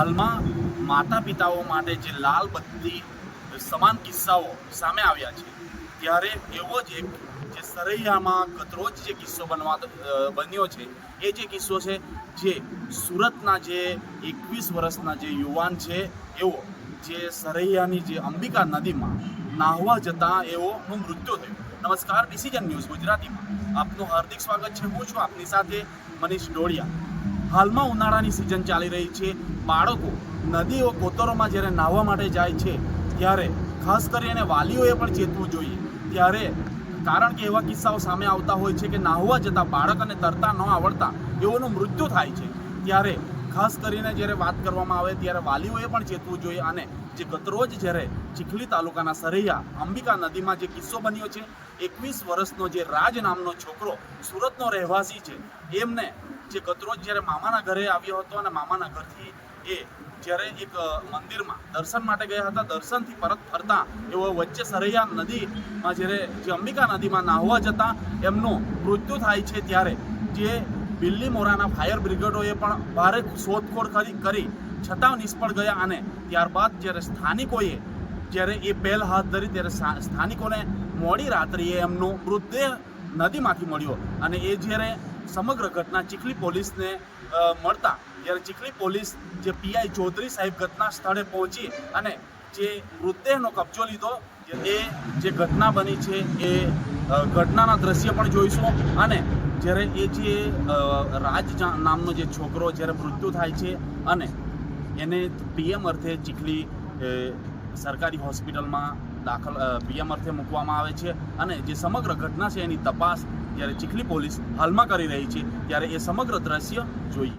હાલમાં માતા પિતાઓ માટે જે લાલ બત્તી સમાન કિસ્સાઓ સામે આવ્યા છે, ત્યારે એવો જ એક જે સરૈયામાં ગતરોજ જે કિસ્સો બનવા બન્યો છે, એ જે કિસ્સો છે જે સુરતના જે એકવીસ વર્ષના જે યુવાન છે, એવો જે સરૈયાની જે અંબિકા નદીમાં નાહવા જતા એવોનું મૃત્યુ થયું. નમસ્કાર ડિસિઝન ન્યૂઝ ગુજરાતીમાં. આપનું હાર્દિક સ્વાગત છે. હું છું આપની સાથે મનીષ ડોળિયા. હાલમાં ઉનાળાની સિઝન ચાલી રહી છે. બાળકો નદીઓ કોતરોમાં જ્યારે નાહવા માટે જાય છે, ત્યારે ખાસ કરીને વાલીઓએ પણ ચેતવું જોઈએ. ત્યારે કારણ કે એવા કિસ્સાઓ સામે આવતા હોય છે કે નાહવા જતાં બાળકને તરતા ન આવડતા એઓનું મૃત્યુ થાય છે. ત્યારે ખાસ કરીને જ્યારે વાત કરવામાં આવે ત્યારે વાલીઓએ પણ ચેતવું જોઈએ અને જે ગતરોજ જ્યારે ચીખલી તાલુકાના સરૈયા, અંબિકા નદીમાં જે કિસ્સો બન્યો છે, એકવીસ વર્ષનો જે રાજ નામનો છોકરો સુરતનો રહેવાસી છે, એમને જે ગતરોજ જ્યારે મામાના ઘરે આવ્યો હતો અને મામાના ઘરથી એ જ્યારે એક મંદિરમાં દર્શન માટે ગયા હતા, દર્શનથી પરત ફરતા, એવો વચ્ચે સરૈયા નદીમાં જ્યારે, જે અંબિકા નદીમાં નાહવા જતા, એમનું મૃત્યુ થાય છે ત્યારે જે બિલ્લી મોરાના ફાયર બ્રિગેડોએ પણ ભારે શોધખોળ કરી કરી, છતાં નિષ્ફળ ગયા અને ત્યારબાદ જ્યારે સ્થાનિકોએ, જ્યારે એ પહેલ હાથ ધરી, ત્યારે સ્થાનિકોને મોડી રાત્રિએ એમનો મૃતદેહ નદીમાંથી મળ્યો અને એ જ્યારે સમગ્ર ઘટના ચીખલી પોલીસને મળતા. જ્યારે ચીખલી પોલીસ જે પીઆઈ ચૌધરી સાહેબ ઘટના સ્થળે પહોંચી અને જે મૃતદેહનો કબજો લીધો એ જે ઘટના બની છે, એ ઘટનાના દ્રશ્ય પણ જોઈશું. અને જ્યારે એ જે રાજ નામનો જે છોકરો જ્યારે મૃત્યુ થાય છે અને એને પીએમ અર્થે ચીખલી સરકારી હોસ્પિટલમાં દાખલ પીએમ અર્થે મૂકવામાં આવે છે અને જે સમગ્ર ઘટના છે એની તપાસ જ્યારે ચીખલી પોલીસ હાલમાં કરી રહી છે ત્યારે એ સમગ્ર દ્રશ્ય જોઈએ.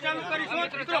ચાલુ કરીશું મિત્રો